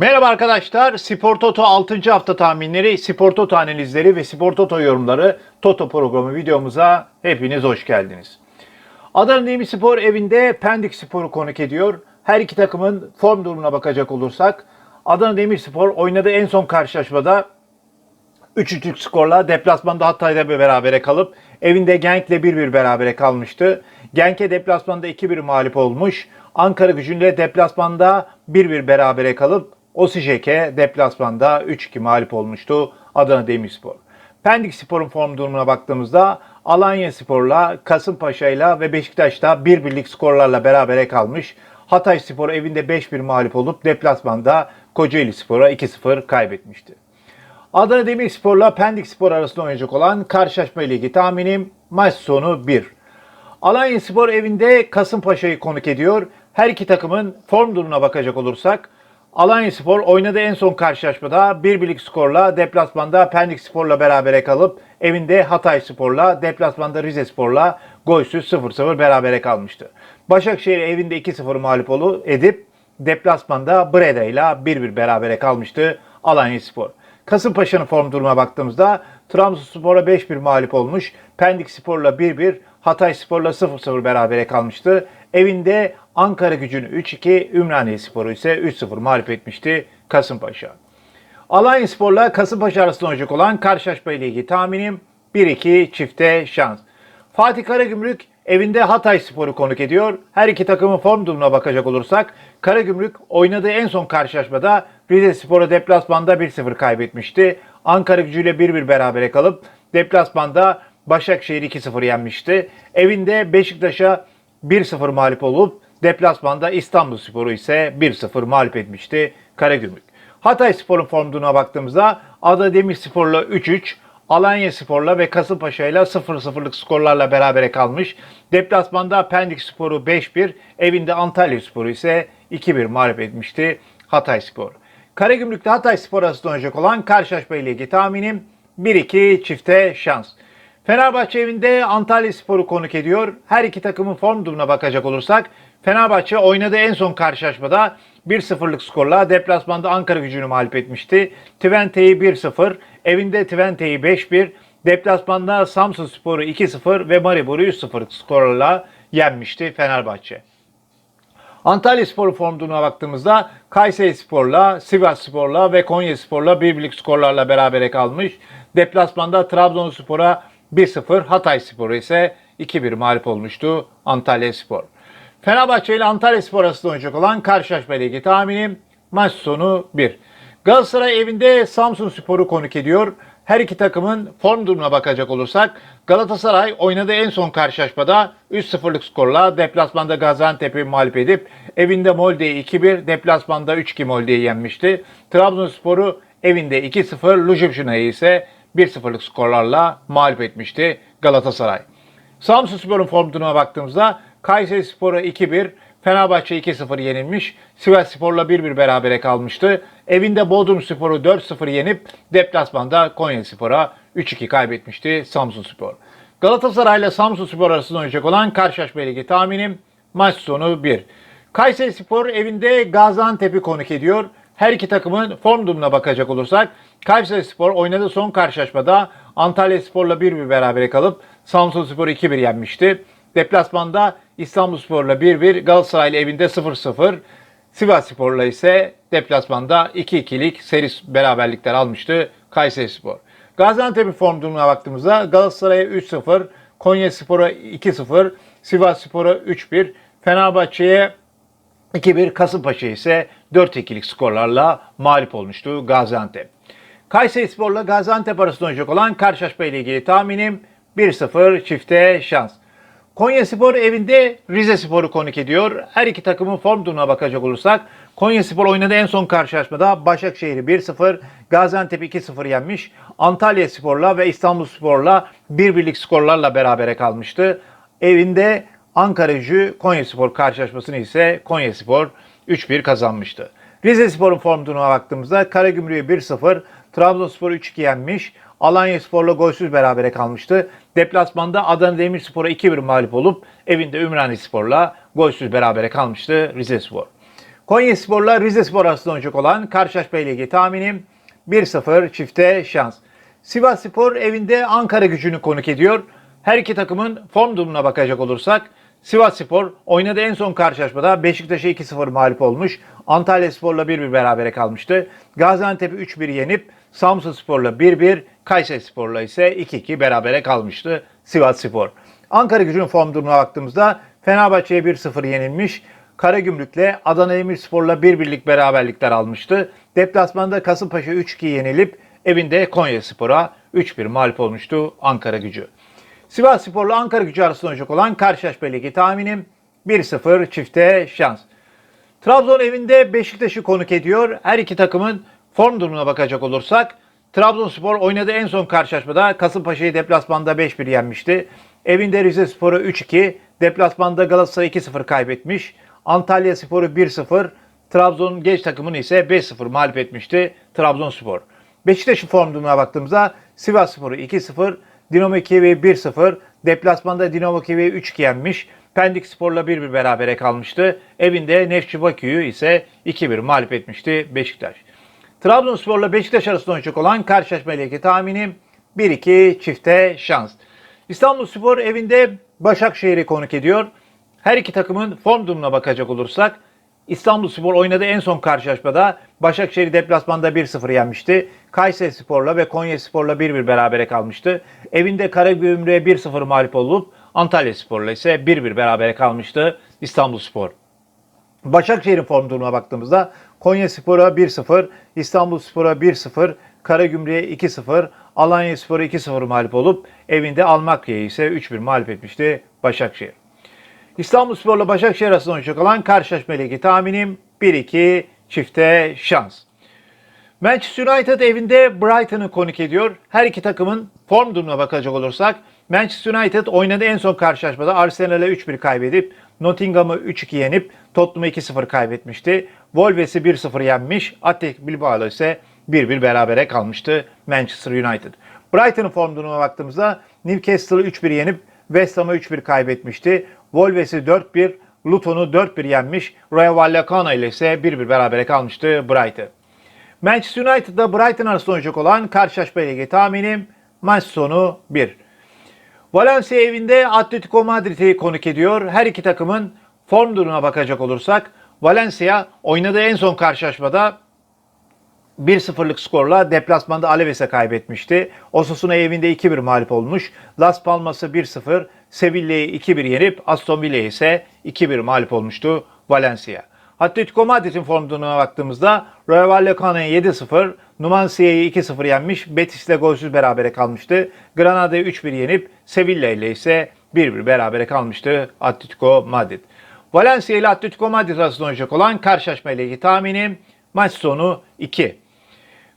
Merhaba arkadaşlar. Spor Toto 6. hafta tahminleri, Spor Toto analizleri ve Spor Toto yorumları Toto programı videomuza hepiniz hoş geldiniz. Adana Demirspor evinde Pendik Spor'u konuk ediyor. Her iki takımın form durumuna bakacak olursak Adana Demirspor oynadığı en son karşılaşmada 3-3 skorla deplasmanda Hatay'da bir berabere kalıp evinde Genk'le 1-1 berabere kalmıştı. Genk'e deplasmanda 2-1 mağlup olmuş. Ankara gücünde deplasmanda 1-1 berabere kalıp Osijek'e deplasmanda 3-2 mağlup olmuştu Adana Demirspor. Pendik Spor'un form durumuna baktığımızda Alanya Spor'la, Kasımpaşa'yla ve Beşiktaş'ta bir birlik skorlarla berabere kalmış. Hatay Spor evinde 5-1 mağlup olup deplasmanda Kocaeli Spor'a 2-0 kaybetmişti. Adana Demirspor'la Pendik Spor arasında oynayacak olan karşılaşma ilgili tahminim maç sonu 1. Alanya Spor evinde Kasımpaşa'yı konuk ediyor. Her iki takımın form durumuna bakacak olursak Alanya Spor oynadığı en son karşılaşmada bir birlik skorla deplasmanda Pendik Spor'la berabere kalıp evinde Hatay Spor'la deplasmanda Rize Spor'la golsüz 0-0 berabere kalmıştı. Başakşehir evinde 2-0 mağlup olu edip deplasmanda Breda ile 1-1 berabere kalmıştı Alanya Spor. Kasımpaşa'nın form durumuna baktığımızda Trabzonspor'a 5-1 mağlup olmuş. Pendik Spor'la 1-1, Hatay Spor'la 0-0 berabere kalmıştı. Evinde Ankara gücünü 3-2, Ümraniye Spor'u ise 3-0 mağlup etmişti Kasımpaşa. Alanya Spor'la Kasımpaşa arasında olacak olan karşılaşma ile ilgili tahminim 1-2 çifte şans. Fatih Karagümrük evinde Hatay Spor'u konuk ediyor. Her iki takımın form durumuna bakacak olursak Karagümrük oynadığı en son karşılaşmada Rize Spor'a deplasmanda 1-0 kaybetmişti. Ankara gücüyle 1-1 berabere kalıp deplasmanda Başakşehir 2-0 yenmişti. Evinde Beşiktaş'a 1-0 mağlup olup deplasmanda İstanbul Sporu ise 1-0 mağlup etmişti Karagümrük. Hatay Spor'un form durumuna baktığımızda Adana Demirspor'la 3-3, Alanya Spor'la ve Kasımpaşa'yla 0-0'lık skorlarla berabere kalmış. Deplasmanda Pendik Spor'u 5-1, evinde Antalya Spor'u ise 2-1 mağlup etmişti Hatay Spor. Karagümrük'te Hatay Spor arasında olan karşılaşma ile ilgili tahminim 1-2 çifte şans. Fenerbahçe evinde Antalya Spor'u konuk ediyor. Her iki takımın form durumuna bakacak olursak Fenerbahçe oynadığı en son karşılaşmada 1-0'lık skorla deplasmanda Ankara gücünü mağlup etmişti. Twente'yi 1-0, evinde Twente'yi 5-1, deplasmanda Samsun Spor'u 2-0 ve Maribor'u 3-0 skorlarla yenmişti Fenerbahçe. Antalya Spor form durumuna baktığımızda Kayseri Spor'la, Sivas Spor'la ve Konya Spor'la bir birlik skorlarla berabere kalmış. Deplasmanda Trabzonspor'a 1-0, Hatay Spor'u ise 2-1 mağlup olmuştu Antalya Spor. Fenerbahçe ile Antalya Spor arasında oynayacak olan karşılaşma ilgili tahminim maç sonu 1. Galatasaray evinde Samsun Spor'u konuk ediyor. Her iki takımın form durumuna bakacak olursak Galatasaray oynadığı en son karşılaşmada 3-0'lık skorla deplasmanda Gaziantep'i mağlup edip evinde Molde'yi 2-1, deplasmanda 3-2 Molde'yi yenmişti. Trabzonspor'u evinde 2-0, Lujubşina'yı ise 1-0'lık skorlarla mağlup etmişti Galatasaray. Samsun Spor'un form durumuna baktığımızda Kayseri Spor'a 2-1, Fenerbahçe 2-0 yenilmiş. Sivas Spor'la 1-1 berabere kalmıştı. Evinde Bodrum Spor'u 4-0 yenip deplasmanda Konya Spor'a 3-2 kaybetmişti Samsun Spor. Galatasaray ile Samsun Spor arasında oynayacak olan karşılaşma ilgili tahminim maç sonu 1. Kayseri Spor evinde Gaziantep'i konuk ediyor. Her iki takımın form durumuna bakacak olursak Kayseri Spor oynadığı son karşılaşmada Antalya Spor'la 1-1 berabere kalıp Samsun Spor'u 2-1 yenmişti. Deplasmanda İstanbul Spor'la 1-1, Galatasaray evinde 0-0, Sivas Spor'la ise deplasmanda 2-2'lik seri beraberlikler almıştı Kayseri Spor. Gaziantep'in form durumuna baktığımızda Galatasaray'a 3-0, Konya Spor'a 2-0, Sivas Spor'a 3-1, Fenerbahçe'ye 2-1, Kasımpaşa ise 4-2'lik skorlarla mağlup olmuştu Gaziantep. Kayseri Spor'la Gaziantep arasında oynayacak olan karşılaşma ile ilgili tahminim 1-0 çifte şans. Konya Spor evinde Rize Spor'u konuk ediyor. Her iki takımın form durumuna bakacak olursak Konya Spor oynadığı en son karşılaşmada Başakşehir'i 1-0, Gaziantep 2-0 yenmiş. Antalya Spor'la ve İstanbul Spor'la bir birlik skorlarla berabere kalmıştı. Evinde Ankara Gücü Konya Spor karşılaşmasını ise Konya Spor 3-1 kazanmıştı. Rize Spor'un form durumuna baktığımızda Karagümrük'ü 1-0, Trabzonspor 3-2 yenmiş. Alanya Spor'la golsüz berabere kalmıştı. Deplasmanda Adana Demirspor'a 2-1 mağlup olup evinde Ümraniye Spor'la golsüz berabere kalmıştı Rize Spor. Konya Spor'la Rize Spor arasında oynayacak olan karşılaşma ile ilgili tahminim 1-0 çifte şans. Sivas Spor evinde Ankara gücünü konuk ediyor. Her iki takımın form durumuna bakacak olursak Sivas Spor oynadığı en son karşılaşmada Beşiktaş'a 2-0 mağlup olmuş. Antalya Spor'la 1-1 berabere kalmıştı. Gaziantep'i 3-1 yenip Samsun Spor'la 1-1, Kayseri Spor'la ise 2-2 berabere kalmıştı Sivas Spor. Ankara gücünün form durumuna baktığımızda Fenerbahçe'ye 1-0 yenilmiş. Karagümrük'le Adana Demirspor'la bir birlik beraberlikler almıştı. Deplasmanda Kasımpaşa 3-2 yenilip evinde Konya Spor'a 3-1 mağlup olmuştu Ankara gücü. Sivas Spor'la Ankara gücü arasında oynayacak olan karşılaşma ligi tahminim 1-0 çifte şans. Trabzon evinde Beşiktaş'ı konuk ediyor. Her iki takımın form durumuna bakacak olursak Trabzonspor oynadığı en son karşılaşmada Kasımpaşa'yı deplasmanda 5-1 yenmişti. Evinde Rize Spor'u 3-2, deplasmanda Galatasaray 2-0 kaybetmiş. Antalya Spor'u 1-0, Trabzon genç takımını ise 5-0 mağlup etmişti Trabzonspor. Beşiktaş'ın form durumuna baktığımızda Sivas Spor'u 2-0, Dinamo Kiev'i 1-0, deplasmanda Dinamo Kiev'i 3-2 yenmiş. Pendik Spor'la 1-1 berabere kalmıştı. Evinde Nefçi Bakü'yü ise 2-1 mağlup etmişti Beşiktaş. Trabzonspor'la Beşiktaş arasında oynayacak olan karşılaşma ile ilgili tahminim 1-2 çifte şans. İstanbulspor evinde Başakşehir'i konuk ediyor. Her iki takımın form durumuna bakacak olursak İstanbulspor oynadığı en son karşılaşmada Başakşehir deplasmanda 1-0 yenmişti. Kayseri Spor'la ve Konya Spor'la 1-1 berabere kalmıştı. Evinde Karagümrük'e 1-0 mağlup olup Antalya Spor'la ise 1-1 berabere kalmıştı İstanbulspor. Başakşehir'in form durumuna baktığımızda Konya Spor'a 1-0, İstanbul Spor'a 1-0, Karagümrük'e 2-0, Alanya Spor'a 2-0 mağlup olup evinde Almakya'yı ise 3-1 mağlup etmişti Başakşehir. İstanbul Spor'la Başakşehir arasında oynayacak olan karşılaşma ilgili tahminim 1-2 çifte şans. Manchester United evinde Brighton'ı konuk ediyor. Her iki takımın form durumuna bakacak olursak Manchester United oynadığı en son karşılaşmada Arsenal'e 3-1 kaybedip Nottingham'ı 3-2 yenip Tottenham'ı 2-0 kaybetmişti. Wolves'i 1-0 yenmiş. Athletic Bilbao'la ise 1-1 berabere kalmıştı Manchester United. Brighton'ın form durumuna baktığımızda Newcastle'ı 3-1 yenip West Ham'ı 3-1 kaybetmişti. Wolves'i 4-1, Luton'u 4-1 yenmiş. Rayo Vallecano ile ise 1-1 berabere kalmıştı Brighton. Manchester United'da Brighton arasında oynayacak olan karşılaşma ile tahminim maç sonu 1. Valencia evinde Atletico Madrid'i konuk ediyor. Her iki takımın form durumuna bakacak olursak Valencia oynadığı en son karşılaşmada 1-0'lık skorla deplasmanda Alaves'e kaybetmişti. Osasuna evinde 2-1 mağlup olmuş. Las Palmas'ı 1-0, Sevilla'yı 2-1 yenip Aston Villa'yı ise 2-1 mağlup olmuştu Valencia. Atletico Madrid'in form durumuna baktığımızda Rayo Vallecano'ya 7-0, Numancia'yı 2-0 yenmiş, Betis'le golsüz berabere kalmıştı. Granada'yı 3-1 yenip Sevilla ile ise 1-1 berabere kalmıştı Atletico Madrid. Valencia ile Atletico Madrid arasında oynayacak olan karşılaşma ile tahminim maç sonu 2.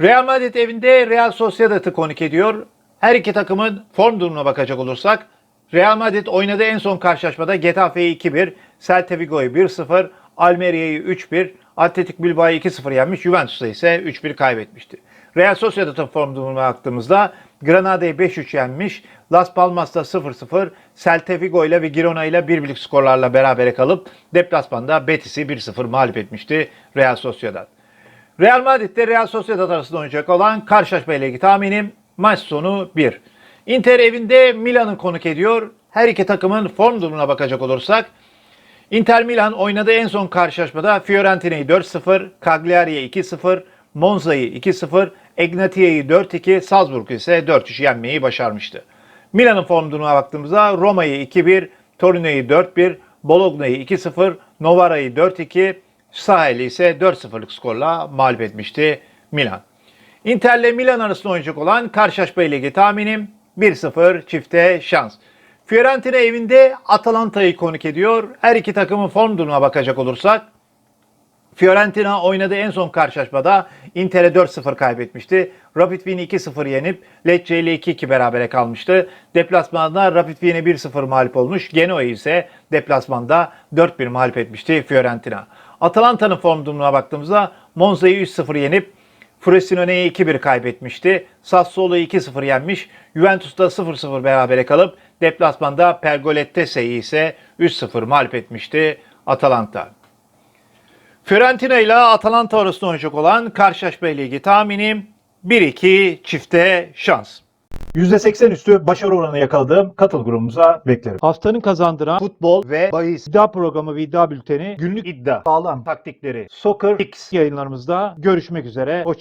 Real Madrid evinde Real Sociedad'ı konuk ediyor. Her iki takımın form durumuna bakacak olursak Real Madrid oynadığı en son karşılaşmada Getafe'yi 2-1, Celta Vigo'yu 1-0, Almeria'yı 3-1, Atletik Bilbao'yu 2-0 yenmiş, Juventus'ta ise 3-1 kaybetmişti. Real Sociedad'ın form durumuna baktığımızda Granada'yı 5-3 yenmiş, Las Palmas'ta 0-0, Celta Vigo ile ve Girona ile bir birlik skorlarla berabere kalıp deplasmanda Betis'i 1-0 mağlup etmişti Real Sociedad. Real Madrid'de Real Sociedad arasında oynayacak olan karşılaşma ile ilgili tahminim maç sonu 1. Inter evinde Milan'ı konuk ediyor. Her iki takımın form durumuna bakacak olursak Inter Milan oynadığı en son karşılaşmada Fiorentina'yı 4-0, Cagliari'ye 2-0, Monza'yı 2-0, Egnatia'yı 4-2, Salzburg'u ise 4-3 yenmeyi başarmıştı. Milan'ın form durumuna baktığımızda Roma'yı 2-1, Torino'yu 4-1, Bologna'yı 2-0, Novara'yı 4-2, Sahel'i ise 4-0'lık skorla mağlup etmişti Milan. Inter'le Milan arasında oynayacak olan karşılaşma ile ilgili tahminim 1-0 çifte şans. Fiorentina evinde Atalanta'yı konuk ediyor. Her iki takımın form durumuna bakacak olursak Fiorentina oynadığı en son karşılaşmada Inter'e 4-0 kaybetmişti. Rapid Wien'i 2-0 yenip Lecce ile 2-2 berabere kalmıştı. Deplasmanda Rapid Wien'e 1-0 mağlup olmuş. Genoa ise deplasmanda 4-1 mağlup etmişti Fiorentina. Atalanta'nın form durumuna baktığımızda Monza'yı 3-0 yenip Frosinone'yi 2-1 kaybetmişti. Sassuolo'yu 2-0 yenmiş. Juventus'ta 0-0 berabere kalıp deplasmanda Pergolettese'yi ise 3-0 mağlup etmişti Atalanta. Fiorentina ile Atalanta arasında oynayacak olan karşılaşma ligi tahminim 1-2 çifte şans. %80 üstü başarı oranı yakaladığım katıl grubumuza beklerim. Haftanın kazandıran futbol ve bahis iddia programı ve iddia bülteni günlük iddia, sağlam taktikleri, soccer X yayınlarımızda görüşmek üzere. Hoşçakalın.